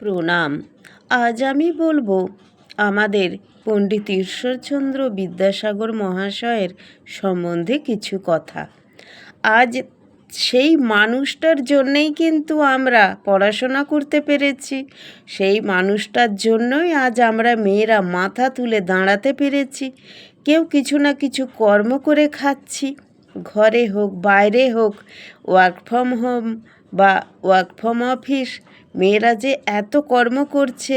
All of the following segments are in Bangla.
প্রণাম। আজ আমি বলব, আমাদের পণ্ডিত ঈশ্বরচন্দ্র বিদ্যাসাগর মহাশয়ের সম্বন্ধে কিছু কথা। আজ সেই মানুষটার জন্যেই কিন্তু আমরা পড়াশোনা করতে পেরেছি। সেই মানুষটার জন্যই আজ আমরা মেয়েরা মাথা তুলে দাঁড়াতে পেরেছি। কেউ কিছু না কিছু কর্ম করে খাচ্ছি। ঘরে হোক, বাইরে হোক ওয়ার্ক ফ্রম হোম বা ওয়ার্ক ফ্রম অফিস মেয়েরা যে এত কর্ম করছে,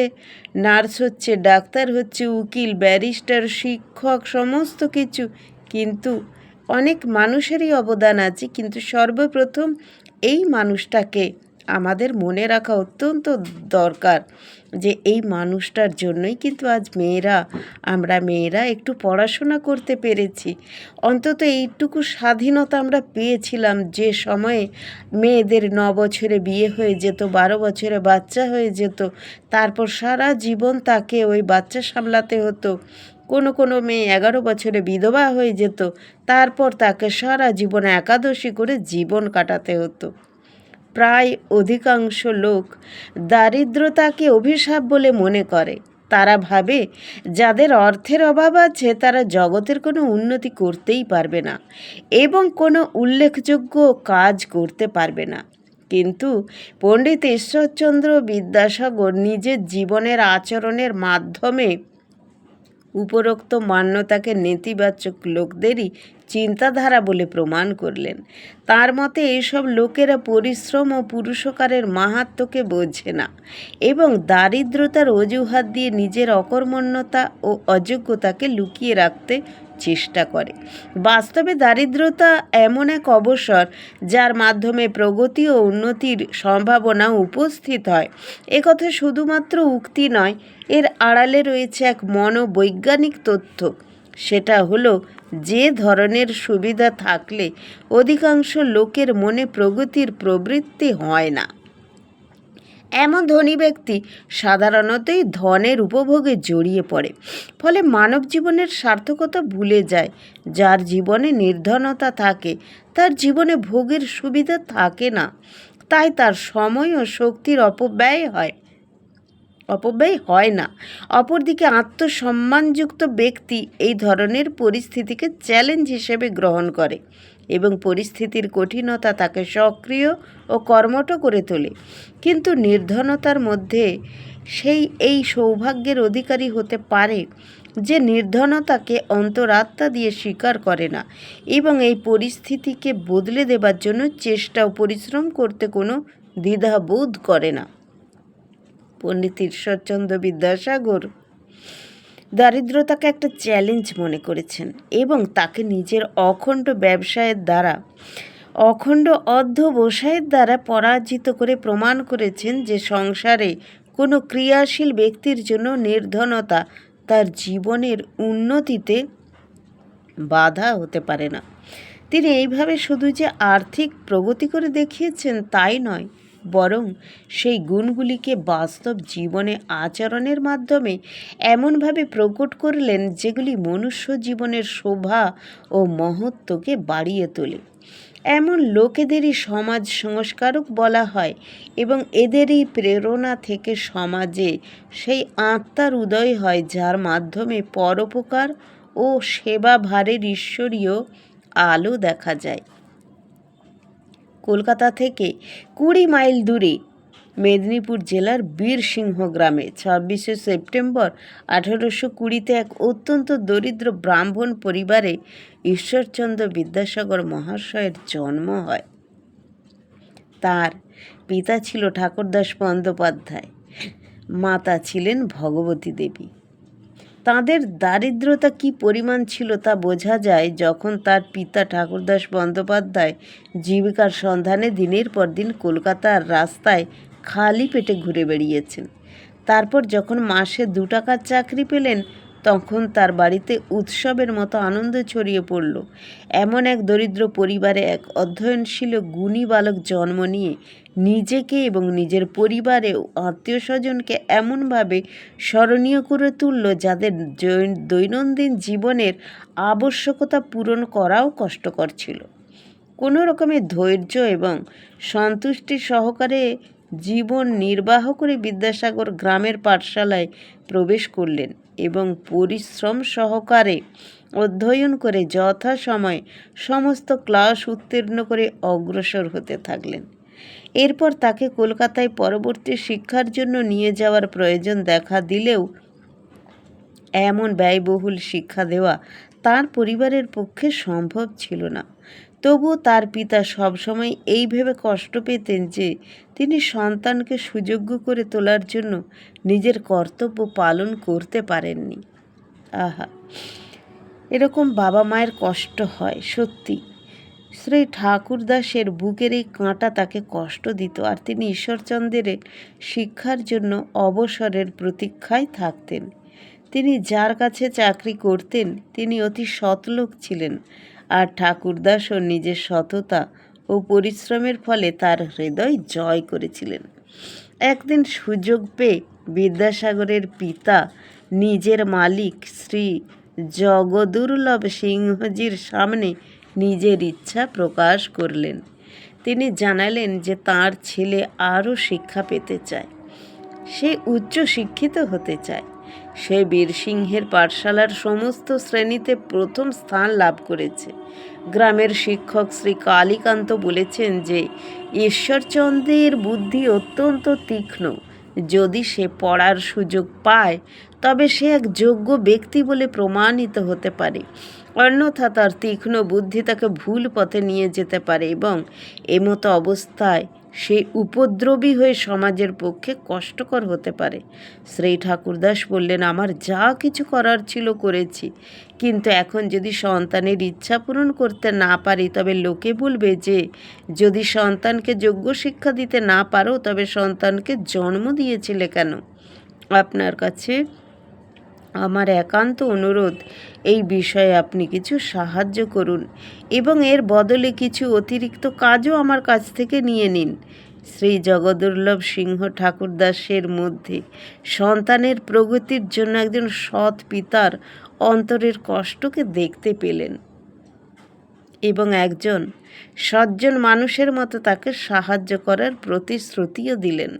নার্স হচ্ছে, ডাক্তার হচ্ছে, উকিল, ব্যারিস্টার, শিক্ষক, সমস্ত কিছু। কিন্তু অনেক মানুষেরই অবদান আছে, কিন্তু সর্বপ্রথম এই মানুষটাকে আমাদের মনে রাখা অত্যন্ত দরকার যে এই মানুষটার জন্যই কিন্তু আজ মেয়েরা, আমরা মেয়েরা একটু পড়াশোনা করতে পেরেছি। অন্তত এইটুকু স্বাধীনতা আমরা পেয়েছিলাম যে সময়ে মেয়েদের ন বছরে বিয়ে হয়ে যেত, বারো বছরে বাচ্চা হয়ে যেত, তারপর সারা জীবন তাকে ওই বাচ্চা সামলাতে হতো। কোনো কোনো মেয়ে এগারো বছরে বিধবা হয়ে যেত, তারপর তাকে সারা জীবন একাদশী করে জীবন কাটাতে হতো। প্রায় অধিকাংশ লোক দারিদ্রতাকে অভিশাপ বলে মনে করে। তারা ভাবে, যাদের অর্থের অভাব আছে, তারা জগতের কোনো উন্নতি করতেই পারবে না এবং কোনো উল্লেখযোগ্য কাজ করতে পারবে না। কিন্তু পণ্ডিত ঈশ্বরচন্দ্র বিদ্যাসাগর নিজের জীবনের আচরণের মাধ্যমে উপরোক্ত মান্যতাকে নেতিবাচক লোকদেরই চিন্তাধারা বলে প্রমাণ করলেন। তার মতে এইসব লোকেরা পরিশ্রম ও পুরুষকারের মাহাত্মকে বোঝে না এবং দারিদ্রতার অজুহাত দিয়ে নিজের অকর্মণ্যতা ও অযোগ্যতাকে লুকিয়ে রাখতে চেষ্টা করে। বাস্তবে দারিদ্রতা এমন এক অবসর যার মাধ্যমে প্রগতি ও উন্নতির সম্ভাবনা উপস্থিত হয়। একথা শুধুমাত্র উক্তি নয়, এর আড়ালে রয়েছে এক মনোবৈজ্ঞানিক তথ্য। সেটা হলো, যে ধরনের সুবিধা থাকলে অধিকাংশ লোকের মনে প্রগতির প্রবৃত্তি হয় না। এমন ধনী ব্যক্তি সাধারণতই ধনের উপভোগে জড়িয়ে পড়ে। ফলে মানব জীবনের সার্থকতা ভুলে যায়। যার জীবনে নির্ধনতা থাকে, তার জীবনে ভোগের সুবিধা থাকে না। তাই তার সময় ও শক্তির অপব্যয় হয়। অপব্যয় হয় না। অপরদিকে আত্মসম্মানযুক্ত ব্যক্তি এই ধরনের পরিস্থিতিকে চ্যালেঞ্জ হিসেবে গ্রহণ করে। এবং পরিস্থিতির কঠিনতা তাকে সক্রিয় ও কর্মঠ করে তোলে। কিন্তু নির্ধনতার মধ্যে সেই এই সৌভাগ্যের অধিকারী হতে পারে যে নির্ধনতাকে অন্তরাত্মা দিয়ে স্বীকার করে না এবং এই পরিস্থিতিকে বদলে দেবার জন্য চেষ্টা ও পরিশ্রম করতে কোনো দ্বিধাবোধ করে না। পণ্ডিত ঈশ্বরচন্দ্র বিদ্যাসাগর দারিদ্রতাকে একটা চ্যালেঞ্জ মনে করেছেন এবং তাকে নিজের অখণ্ড ব্যবসায়ের দ্বারা, অখণ্ড অধ্যবসায়ের দ্বারা পরাজিত করে প্রমাণ করেছেন যে সংসারে কোনো ক্রিয়াশীল ব্যক্তির জন্য নির্ধনতা তার জীবনের উন্নতিতে বাধা হতে পারে না। তিনি এইভাবে শুধু যে আর্থিক প্রগতি করে দেখিয়েছেন তাই নয় বরং সেই গুণগুলিকে বাস্তব জীবনে আচরণের মাধ্যমে এমনভাবে প্রকট করলেন যেগুলি মনুষ্য জীবনের শোভা ও মহত্বকে বাড়িয়ে তোলে। এমন লোকেদেরই সমাজ সংস্কারক বলা হয় এবং এদেরই প্রেরণা থেকে সমাজে সেই আত্মার উদয় হয় যার মাধ্যমে পরোপকার ও সেবা ভারের ঈশ্বরীয় আলো দেখা যায়। কলকাতা থেকে কুড়ি মাইল দূরে মেদিনীপুর জেলার বীরসিংহ গ্রামে ছাব্বিশে সেপ্টেম্বর আঠারোশো কুড়িতে এক অত্যন্ত দরিদ্র ব্রাহ্মণ পরিবারে ঈশ্বরচন্দ্র বিদ্যাসাগর মহাশয়ের জন্ম হয়। তার পিতা ছিল ঠাকুরদাস বন্দ্যোপাধ্যায়, মাতা ছিলেন ভগবতী দেবী। তাদের দারিদ্রতা কি পরিমাণ ছিল তা বোঝা যায় যখন তার পিতা ঠাকুরদাস বন্দ্যোপাধ্যায় জীবিকার সন্ধানে দিনের পর দিন কলকাতার রাস্তায় খালি পেটে ঘুরে বেড়িয়েছেন। তারপর যখন মাসে দু টাকার চাকরি পেলেন তখন তার বাড়িতে উৎসবের মতো আনন্দ ছড়িয়ে পড়ল। এমন এক দরিদ্র পরিবারে এক অধ্যয়নশীল গুণী বালক জন্ম নিয়ে নিজেকে এবং নিজের পরিবারে আত্মীয় স্বজনকে এমনভাবে স্মরণীয় করে তুলল যাদের দৈনন্দিন জীবনের আবশ্যকতা পূরণ করাও কষ্টকর ছিল। কোনো রকমের ধৈর্য এবং সন্তুষ্টি সহকারে জীবন নির্বাহ করে বিদ্যাসাগর গ্রামের পাঠশালায় প্রবেশ করলেন। এবং পরিশ্রম সহকারে অধ্যয়ন করে যথাসময়ে সমস্ত ক্লাস উত্তীর্ণ করে অগ্রসর হতে থাকলেন। এরপর তাকে কলকাতায় পরবর্তী শিক্ষার জন্য নিয়ে যাওয়ার প্রয়োজন দেখা দিলেও এমন ব্যয়বহুল শিক্ষা দেওয়া তার পরিবারের পক্ষে সম্ভব ছিল না। তবুও তার পিতা সবসময় এই ভেবে কষ্ট পেতেন যে, তিনি সন্তানকে সুযোগ্য করে তোলার জন্য নিজের কর্তব্য পালন করতে পারেননি। আহা! এরকম বাবা মায়ের কষ্ট হয়, সত্যি। শ্রী ঠাকুরদাসের বুকের এই কাঁটা তাকে কষ্ট দিত আর তিনি ঈশ্বরচন্দ্রের শিক্ষার জন্য অবসরের প্রতীক্ষায় থাকতেন। তিনি যার কাছে চাকরি করতেন, তিনি অতি সৎলোক ছিলেন। আর ঠাকুরদাসও নিজের সততা ও পরিশ্রমের ফলে তার হৃদয় জয় করেছিলেন। একদিন সুযোগ পেয়ে বিদ্যাসাগরের পিতা, নিজের মালিক শ্রী জগদুর্লভ সিংহজির সামনে নিজের ইচ্ছা প্রকাশ করলেন। তিনি জানালেন যে তার ছেলে আরও শিক্ষা পেতে চায়। সে উচ্চ শিক্ষিত হতে চায়। সে বীরসিংহের পাঠশালার সমস্ত শ্রেণীতে প্রথম স্থান লাভ করেছে। গ্রামের শিক্ষক শ্রী কালীকান্ত বলেছেন যে, ঈশ্বরচন্দ্রের বুদ্ধি অত্যন্ত তীক্ষ্ণ। যদি সে পড়ার সুযোগ পায় তবে সে এক যোগ্য ব্যক্তি বলে প্রমাণিত হতে পারে। অন্যথা তার তীক্ষ্ণ বুদ্ধি তাকে ভুল পথে নিয়ে যেতে পারে এবং এমতো অবস্থায় সে উপদ্রবী হয়ে সমাজের পক্ষে কষ্টকর হতে পারে। শ্রী ঠাকুরদাস বললেন, আমার যা কিছু করার ছিল করেছি। কিন্তু এখন যদি সন্তানের ইচ্ছা পূরণ করতে না পারি, তবে লোকে বলবে যে, যদি সন্তানকে যোগ্য শিক্ষা দিতে না পারো, তবে সন্তানকে জন্ম দিয়েছিলে কেন? আপনার কাছে আমার একান্ত অনুরোধ, এই বিষয়ে আপনি কিছু সাহায্য করুন এবং এর বদলে কিছু অতিরিক্ত কাজও আমার কাছ থেকে নিয়ে নিন। শ্রী জগদুর্লভ সিংহ ঠাকুরদাসের মধ্যে সন্তানের প্রগতির জন্য একজন সৎ পিতার অন্তরের কষ্টকে দেখতে পেলেন এবং একজন সজ্জন মানুষের মতো তাকে সাহায্য করার প্রতিশ্রুতিও দিলেন।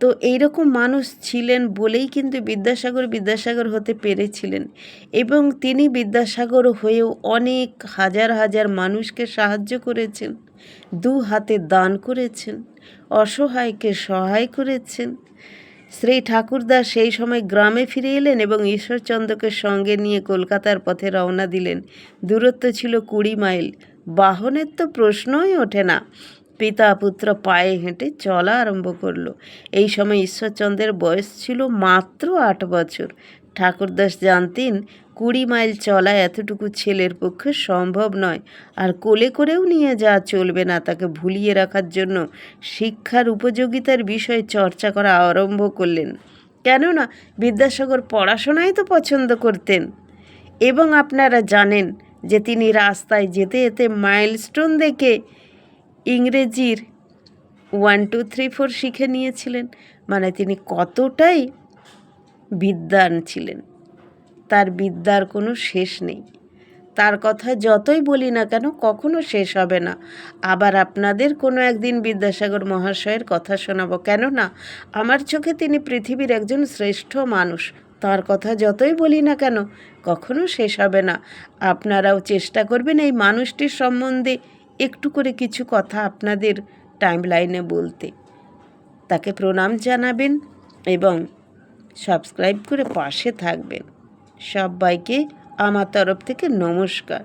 তো এইরকম মানুষ ছিলেন বলেই কিন্তু বিদ্যাসাগর বিদ্যাসাগর হতে পেরেছিলেন। এবং তিনি বিদ্যাসাগর হয়েও অনেক হাজার হাজার মানুষকে সাহায্য করেছেন, দু হাতে দান করেছেন, অসহায়কে সহায় করেছেন। শ্রী ঠাকুরদাস সেই সময় গ্রামে ফিরে এলেন এবং ঈশ্বরচন্দ্রকে সঙ্গে নিয়ে কলকাতার পথে রওনা দিলেন। দূরত্ব ছিল কুড়ি মাইল। বাহনের তো প্রশ্নই ওঠে না। পিতা পুত্র পায়ে হেঁটে চলা আরম্ভ করল। এই সময় ঈশ্বরচন্দ্রের বয়স ছিল মাত্র আট বছর। ঠাকুরদাস জানতেন, কুড়ি মাইল চলা এতটুকু ছেলের পক্ষে সম্ভব নয়। আর কোলে করেও নিয়ে যাওয়া চলবে না তাকে ভুলিয়ে রাখার জন্য শিক্ষার উপযোগিতার বিষয়ে চর্চা করা আরম্ভ করলেন। কেননা, বিদ্যাসাগর পড়াশোনাই তো পছন্দ করতেন। এবং আপনারা জানেন যে তিনি রাস্তায় যেতে যেতে মাইলস্টোন দেখে ইংরেজির ওয়ান টু থ্রি ফোর শিখে নিয়েছিলেন। মানে তিনি কতটাই বিদ্যান ছিলেন। তার বিদ্যার কোনো শেষ নেই। তার কথা যতই বলি না কেন, কখনো শেষ হবে না। আবার আপনাদের কোনো একদিন বিদ্যাসাগর মহাশয়ের কথা শোনাবো। কেননা, আমার চোখে তিনি পৃথিবীর একজন শ্রেষ্ঠ মানুষ। তার কথা যতই বলি না কেন, কখনো শেষ হবে না। আপনারাও চেষ্টা করবেন এই মানুষটির সম্বন্ধে একটু করে কিছু কথা আপনাদের টাইম লাইনে বলতে। তাকে প্রণাম জানাবেন এবং সাবস্ক্রাইব করে পাশে থাকবেন। সবাইকে আমার তরফ থেকে নমস্কার।